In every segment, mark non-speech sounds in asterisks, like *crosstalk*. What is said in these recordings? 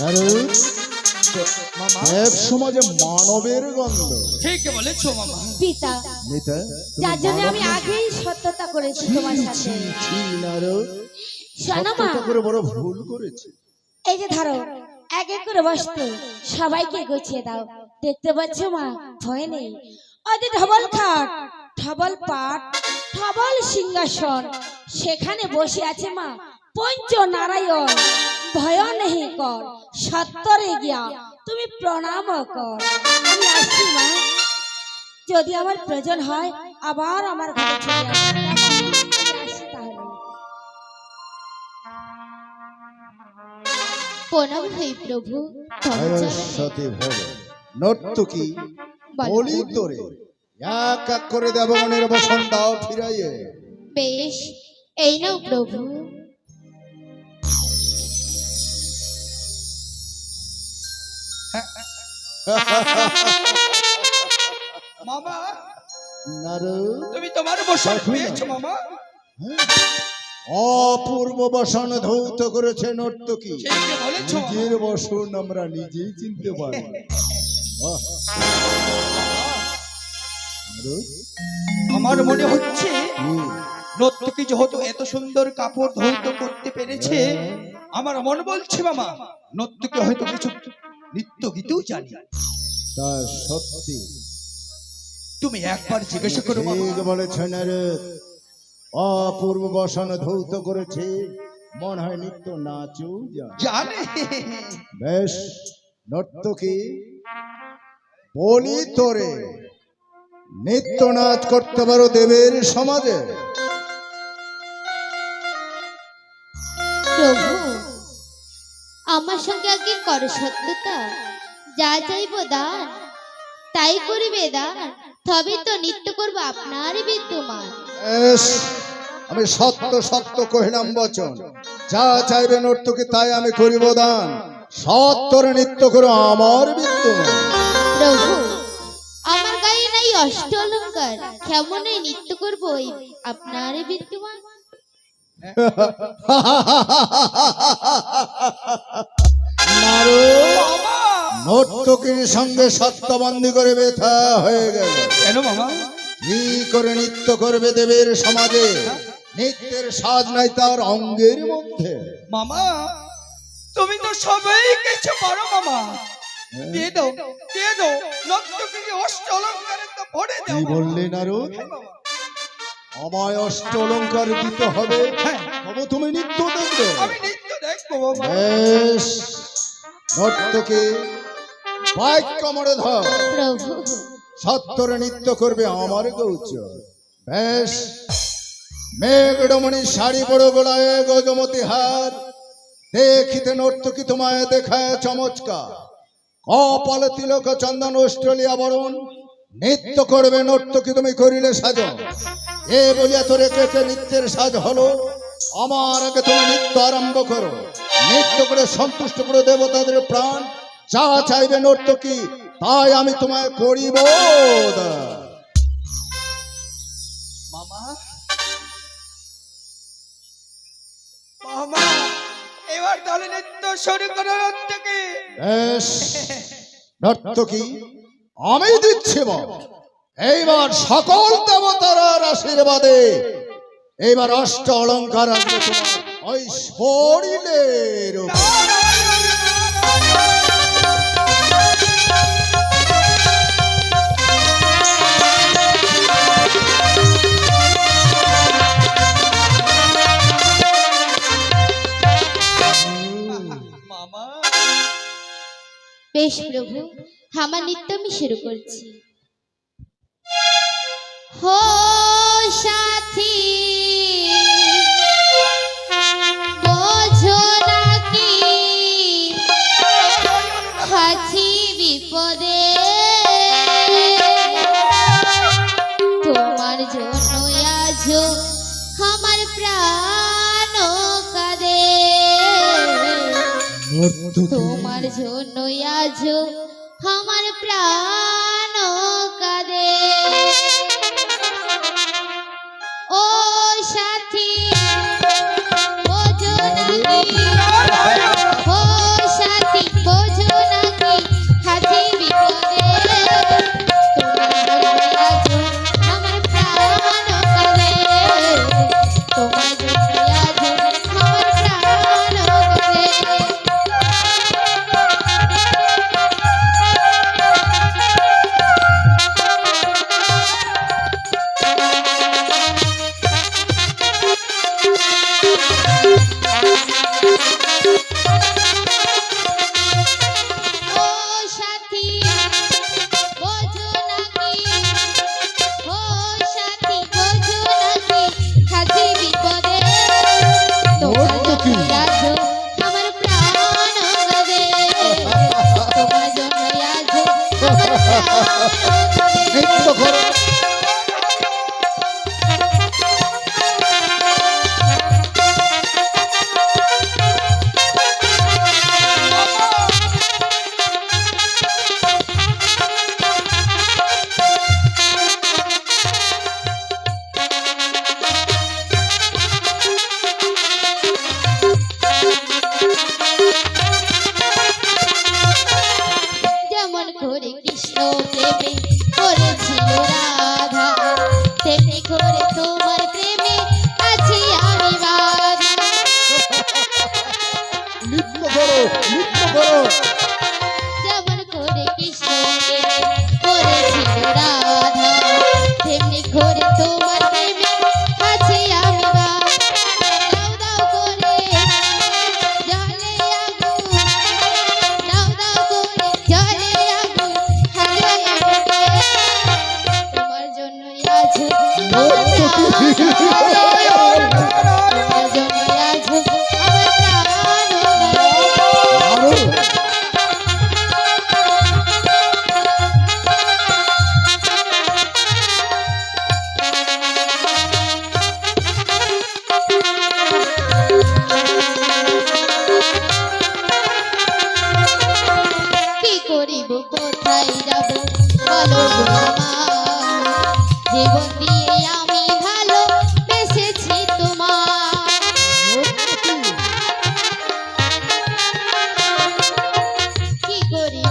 নারু মামা দেব সমাজে মানবের গন্ধ। ঠিক বলেছ মামা। পিতা মিতা যার জন্য আমি আগেই সত্যতা করেছি তোমার সাথে। ছি, নারু শোনো মা। সত্যতা করে বড় ভুল করেছে। এই যে ধরো এক এক করে বসতো সবাইকে গুছিয়ে দাও। দেখতে পাচ্ছ মা ভয় নেই। ওই যে ঢবল খাট ঢবল পাট ঢবল সিংহাসন সেখানে বসে আছে মা পঞ্চ নারায়ণ। ভয় নেই কর সত্তরে গিয়া তুমি প্রণাম কর। আমি আসছি মা। যদি আমার প্রয়োজন হয় আবার আমার ঘরে চলে প্রণাম হই প্রভু সরস্বতী ভব নর্তকী বলি। তোরে এক এক করে দেবগণের বসন দাও ফিরাইয়ে। বেশ এই নাও প্রভু। মামা নারু তুমি তোমার বসন পেয়েছ মামা। অপূর্ব বসন ধৌত করেছে নর্তকী। নিজের বসন আমরা নিজেই চিনতে পারি আমার মনে হচ্ছে? নর্তকী যেহেতু এত সুন্দর কাপড় ধৌত করতে পেরেছে আমার মন বলছে মামা নর্তকী হয়তো কিছু নৃত্য গীতেও জানি। তা সত্যি। তুমি একবার জিজ্ঞাসা করো ঠিক বলেছে নারু অপূর্ব বসন ধৌত করেছে। মনে হয় নিত্য নাচও জানে। বেশ নর্তকী বলি তোরে। নিত্য নাচ করতে পারো দেবের সমাজে আমার সঙ্গে আগে করো সত্যতা। যা চাইব দান তাই করিবে দান তবে তো নৃত্য করব আপনার বিদ্যমান। আমি সত্য সত্য কহিলাম বচন। যা চাইবে নর্তকী তাই আমি করিব দান। সত্তরে নৃত্য করো আমার বিদ্যমান। প্রভু আমার গায়ে নাই অষ্ট অলঙ্কার। কেমনে নৃত্য করব ওই আপনার বিদ্যমান? *laughs* নারু সঙ্গে সত্যবন্দী করে ব্যথা হয়ে গেল। কেন মামা কি করে নৃত্য করবে দেবের সমাজে? নৃত্যের সাজ নাই তার অঙ্গের মধ্যে। মামা তুমি তো সবাই কিছু পারো মামা। দিয়ে দাও দিয়ে দাও নর্তকীকে অষ্ট অলঙ্কারে তো ভরে কি দাও মামা। বললে নারু? হ্যাঁ। আমায় অষ্ট অলঙ্কার দিতে হবে। হ্যাঁ, তবে তুমি নৃত্য দেখবে। আমি নৃত্য দেখব মামা বেশ নর্তকে বাইক কামড়ে ধর। সত্তরে নৃত্য করবে আমার গৌচ। বেশ মেঘডমণি শাড়ি পড়ো গোড়ায় গজমতি হার। দেখিতে নর্তকী তোমায় দেখায় চমৎকার। কপাল তিলক চন্দন অস্ট্রেলিয়া বরণ। নৃত্য করবে নর্তকী তুমি করিলে সাজ এ বলিয়া তোরে কেটে নৃত্যের সাজ হলো? আমার আগে তুমি নৃত্য আরম্ভ করো। নৃত্য করে সন্তুষ্ট করে দেবতাদের প্রাণ। যা চাইবে নর্তকী তাই আমি তোমায় করিব। মামা? মামা এবার তাহলে নৃত্য শুরু করো নর্তকী। নর্তকী আমি দিচ্ছি বল। এইবার সকল দেবতার আশীর্বাদে এইবার অষ্ট অলঙ্কার ওই শরীরের। বেশ প্রভু আমার নৃত্য আমি শুরু করছি হো সাথী বোঝো নাকি আছি বিপদে। তোমার জন্য আজো আমার প্রাণ কাঁদে। তোমার জন্য আজ আমার প্রাণ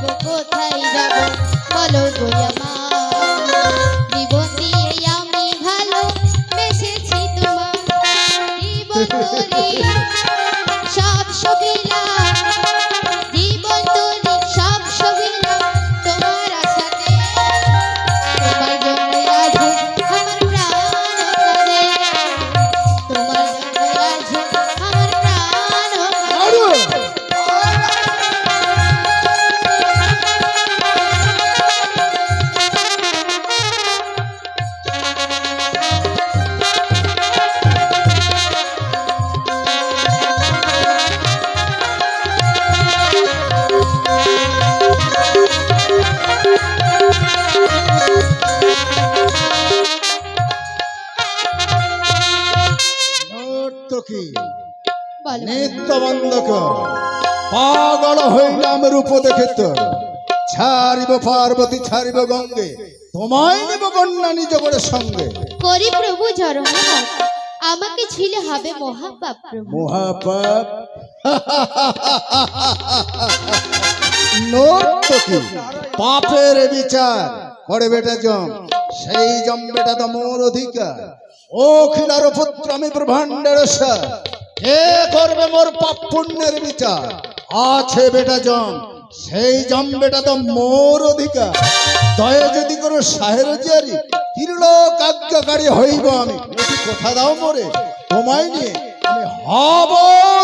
করিব কোথায় যাব? বলো গো আমার রূপ দেখে তোর ছাড়িব পার্বতী ছাড়িব গঙ্গে। তোমায় নেব কন্যা নিজ করে সঙ্গে। করি প্রভু জরমনাথ আমাকে ছিলে হবে মহাপাপ মহাপাপ? পাপের বিচার। করে বেটা জম। সেই জম বেটা তো মোর অধিকার। ও খিলার পুত্র আমি ব্রহ্মাণ্ডের সার কে করবে মোর পাপ পুণ্যের বিচার? আছে বেটা জম। সেই জম বেটা তো মোর অধিকার। দয়া যদি করো সাহের জিয়ারি তিরলোক হইব আমি। কথা দাও মোরে, তোমায় নিয়ে আমি হব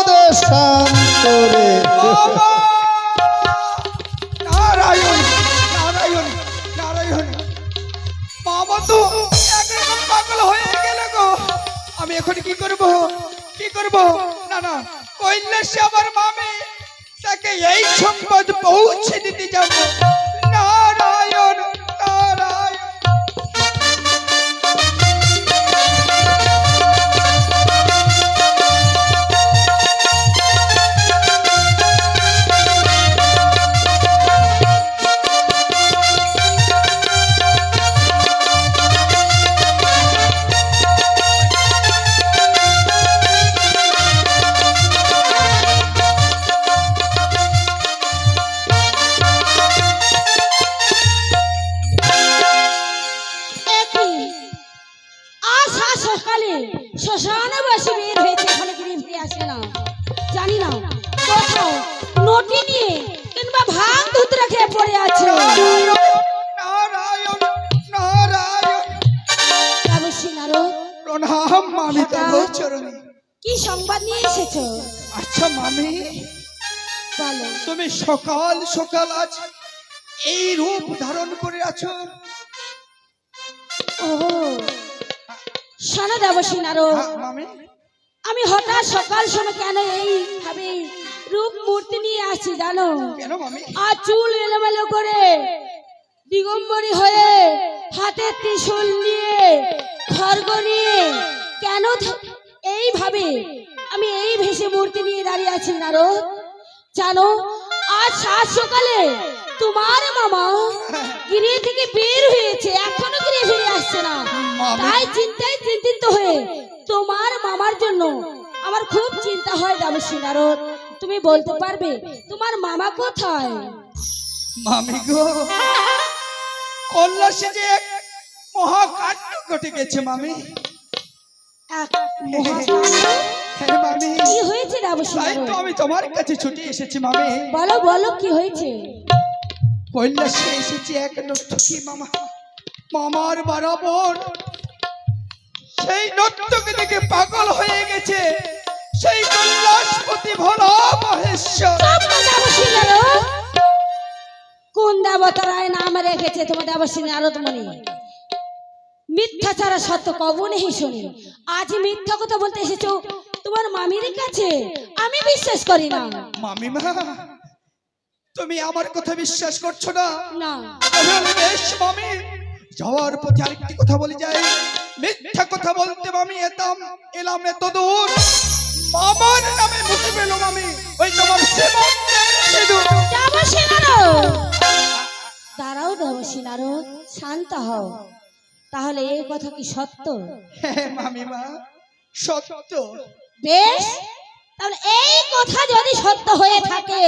দেশান্তরে। তো আমি এখন কি করব? কি করব? না না কৈলাসে আমার মামে। তাকে এই সম্পদ পৌঁছে দিতে যাব। বলো তুমি সকাল সকাল আজ এই রূপ ধারণ করে আছো। ও শোনো নারদ। হ্যাঁ, আমি হঠাৎ সকাল সময় কেন এইভাবে রূপ মূর্তি নিয়ে আসছি জানো? আর চুল এলোমেলো করে দিগম্বরী হয়ে হাতে ত্রিশূল নিয়ে খড়গ নিয়ে কেন এইভাবে আমি এই ভেসে মূর্তি নিয়ে দাঁড়িয়ে আছি নারদ। জানো আজ সাত সকালে তোমার মামা গৃহ থেকে বের হয়েছে এখনও গৃহে ফিরে আসছে না। তাই চিন্তায় চিন্তিত হয়ে তোমার মামার জন্য আমার খুব চিন্তা হয় দেবশ্রী নারদ। তুমি বলতে পারবে তোমার মামা কোথায়? মামি গো কল্যাসে যে এক মহাকাণ্ড ঘটে গেছে মামি। এক মহাকাণ্ড? মামি কি হয়েছে তাই তো আমি তোমার কাছে ছুটে এসেছি মামি। বলো বলো কি হয়েছে? কৈলাসে এসেছি এক নর্তকী মামা। মামার বরাবর সেই নর্তকে দেখে পাগল হয়ে গেছে। সেই কৈলাসপতি ভোলা মহেশ্বর। কোন দেবতারায় নাম রেখেছে তোমার নারদ মনি মিথ্যা ছাড়া সত্য কব নেই শুনি। আজ মিথ্যা কথা বলতে এসেছ তোমার মামির কাছে? আমি বিশ্বাস করি না। মামিমা তুমি আমার কথা বিশ্বাস করছ না? না। বেশ মামি। যাওয়ার পথে আরেকটি কথা বলে যাই। মিথ্যা কথা বলতে মামি এতাম এলাম এত দূর। মামার নামে মুখে পেল মামি। ওই তোমার দাঁড়াও নারদ শান্ত হও। তাহলে এই কথা কি সত্য? হ্যাঁ মামিমা সত্য। বেশ, তাহলে এই কথা যদি সত্য হয়ে থাকে,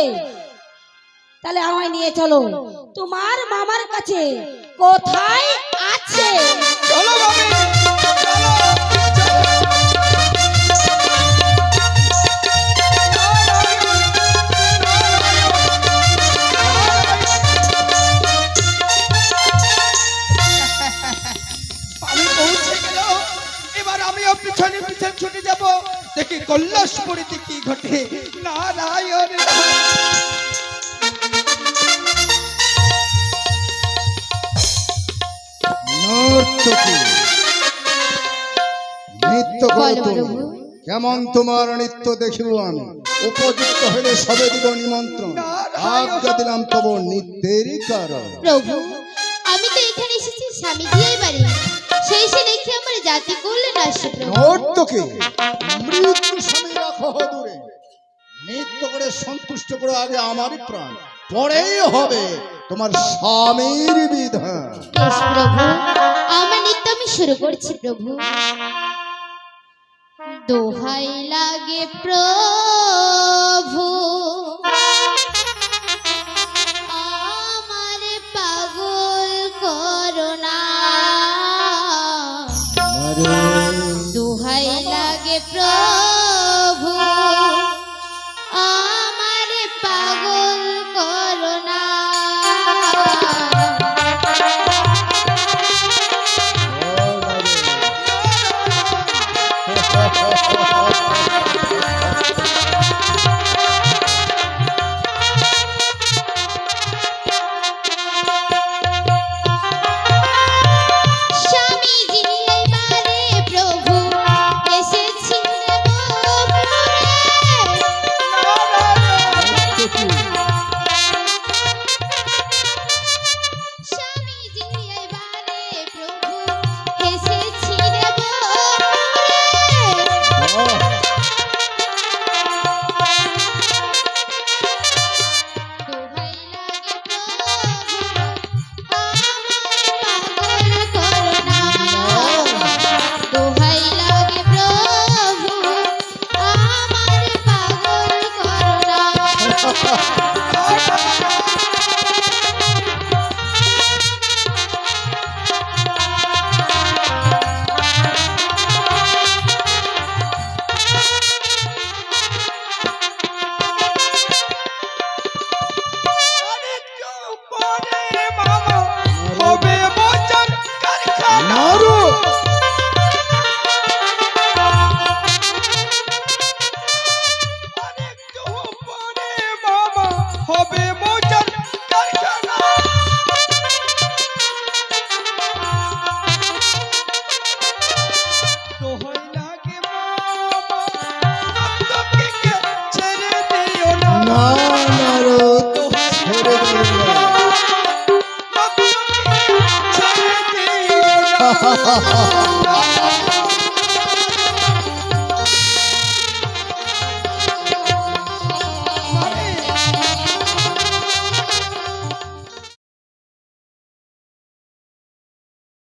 তাহলে আমায় নিয়ে চলো। তোমার মামার কাছে কোথায় আছে? কৈলাসপুরীতে কি ঘটে? নারায়ণ নর্তকী। নৃত্য। কেমন তোমার নৃত্য দেখিব আমি উপযুক্ত হলে সবে দিব নিমন্ত্রণ। আজ্ঞা দিলাম তব নৃত্যেরই কারণ। প্রভু আমি তো এখানে এসেছি স্বামী জিয়াই বাড়ি। সেই সে দেখে আমার জাতি করলেন নর্তকী মৃত্যু স্বামী রাখো দূরে। নৃত্য করে সন্তুষ্ট করে আগে আমারই প্রাণ। পরেই হবে তোমার স্বামীর বিধান। প্রভু আমার নৃত্য আমি শুরু করছি প্রভু। দোহাই লাগে প্রভু। দোহাই ছেড়ে দিও না